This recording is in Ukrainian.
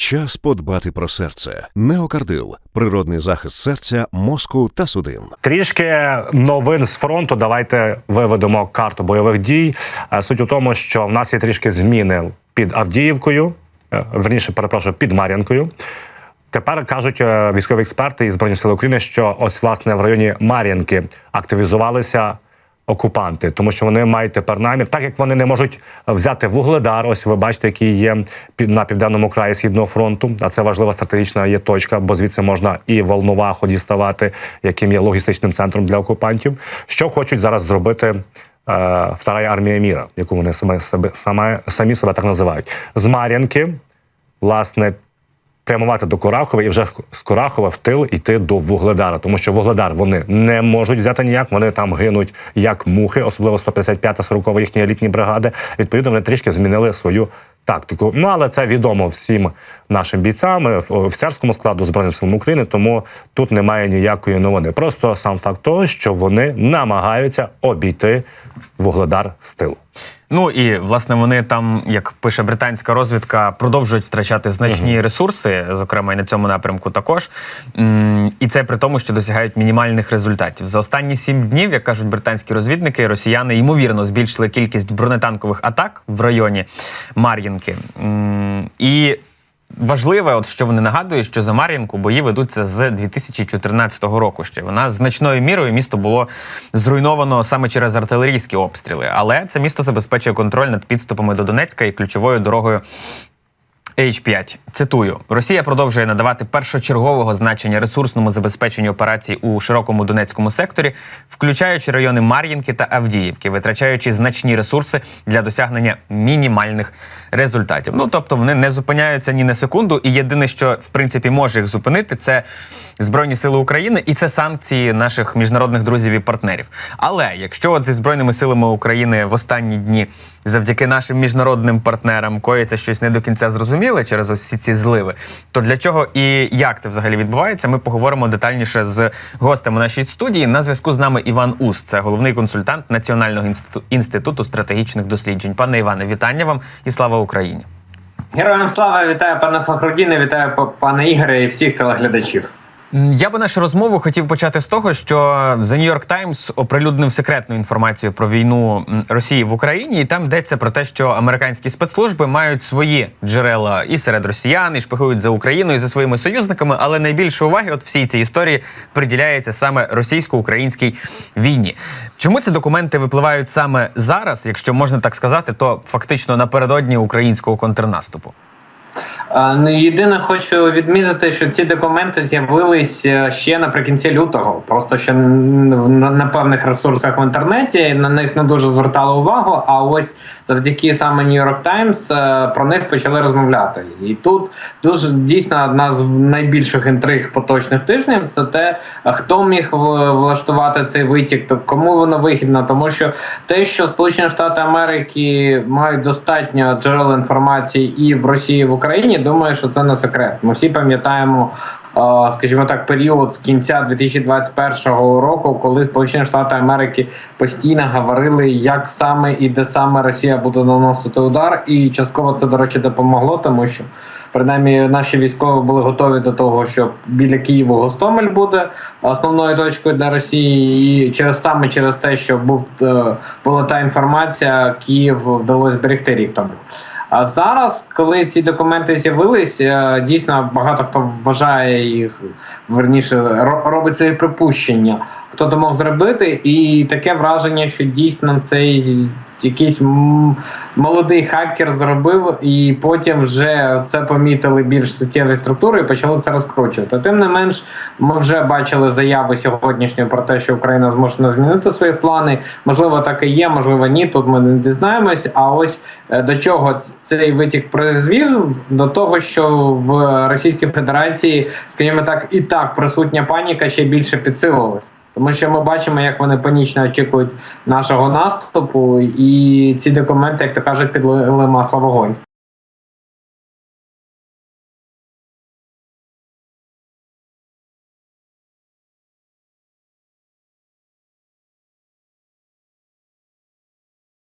Час подбати про серце. Неокардил природний захист серця, мозку та судин. Трішки новин з фронту. Давайте виведемо карту бойових дій. Е, Суть у тому, що в нас є трішки зміни під Авдіївкою, е, верніше, перепрошую, під Мар'янкою. Тепер кажуть е, військові експерти і збройні сили України, що ось власне в районі Мар'янки активізувалися окупанти, тому що вони мають тепер намір, так як вони не можуть взяти вугледар. Ось ви бачите, який є на південному краї східного фронту. А це важлива стратегічна є точка, бо звідси можна і Волноваху діставати, яким є логістичним центром для окупантів. Що хочуть зараз зробити е, Вторая армія міра, яку вони саме самі себе так називають, з Мар'янки, власне, прямувати до Курахова і вже з Курахова в тил йти до Вугледара, тому що Вугледар вони не можуть взяти ніяк. Вони там гинуть як мухи, особливо 155-та 40 їхні елітні бригади. Відповідно, вони трішки змінили свою. Тактику, ну але це відомо всім нашим бійцям е, в офіцерському складу збройних сил України. Тому тут немає ніякої новини. Просто сам факт того, що вони намагаються обійти вугледар з тилу. Ну і власне вони там, як пише британська розвідка, продовжують втрачати значні ресурси, зокрема і на цьому напрямку також. І це при тому, що досягають мінімальних результатів. За останні сім днів, як кажуть британські розвідники, росіяни ймовірно збільшили кількість бронетанкових атак в районі Мар'їнки. І Важливе, от що вони нагадують, що за Мар'їнку бої ведуться з 2014 року. Ще вона значною мірою місто було зруйновано саме через артилерійські обстріли. Але це місто забезпечує контроль над підступами до Донецька і ключовою дорогою H5. Цитую: Росія продовжує надавати першочергового значення ресурсному забезпеченню операцій у широкому Донецькому секторі, включаючи райони Мар'їнки та Авдіївки, витрачаючи значні ресурси для досягнення мінімальних результатів. Ну тобто вони не зупиняються ні на секунду, і єдине, що в принципі може їх зупинити, це Збройні Сили України і це санкції наших міжнародних друзів і партнерів. Але якщо от зі збройними силами України в останні дні завдяки нашим міжнародним партнерам коїться щось не до кінця зрозуміле через всі ці зливи, то для чого і як це взагалі відбувається, ми поговоримо детальніше з гостем у нашій студії. На зв'язку з нами Іван Ус, це головний консультант Національного інститу- інституту стратегічних досліджень. Пане Іване, вітання вам і слава Україні. Героям слава вітаю пане Фахрудіне, вітаю п- пане Ігоре і всіх телеглядачів. Я би нашу розмову хотів почати з того, що The New York Times оприлюднив секретну інформацію про війну Росії в Україні, і там йдеться про те, що американські спецслужби мають свої джерела і серед росіян, і шпигують за Україною, і за своїми союзниками. Але найбільше уваги от всій цій історії приділяється саме російсько-українській війні. Чому ці документи випливають саме зараз, якщо можна так сказати, то фактично напередодні українського контрнаступу? Ну, єдине, хочу відмітити, що ці документи з'явились е, ще наприкінці лютого. Просто ще на, певних ресурсах в інтернеті на них не дуже звертали увагу. А ось завдяки саме New York Times е, про них почали розмовляти. І тут дуже дійсно одна з найбільших інтриг поточних тижнів це те, хто міг влаштувати цей витік, то кому воно вигідно, тому що те, що Сполучені Штати Америки мають достатньо джерел інформації і в Росії, в Україні, думаю, що це не секрет. Ми всі пам'ятаємо. е, Скажімо так, період з кінця 2021 року, коли Сполучені Штати Америки постійно говорили, як саме і де саме Росія буде наносити удар, і частково це до речі допомогло, тому що принаймні наші військові були готові до того, що біля Києва Гостомель буде основною точкою для Росії, і через саме через те, що був е, була та інформація, Київ вдалося зберегти рік тому. А зараз, коли ці документи з'явились, е, дійсно багато хто вважає їх верніше ро- робить свої припущення, хто то мог зробити, і таке враження, що дійсно цей якийсь молодий хакер зробив, і потім вже це помітили більш суттєві структури і почали це розкручувати. Тим не менш, ми вже бачили заяви сьогоднішні про те, що Україна змушена змінити свої плани. Можливо, так і є, можливо, ні. Тут ми не дізнаємось. А ось е, до чого цей витік призвів? До того, що в Російській Федерації, скажімо так, і так присутня паніка ще більше підсилилась. Тому що ми бачимо, як вони панічно очікують нашого наступу, і ці документи, як то кажуть, підлили масло вогонь.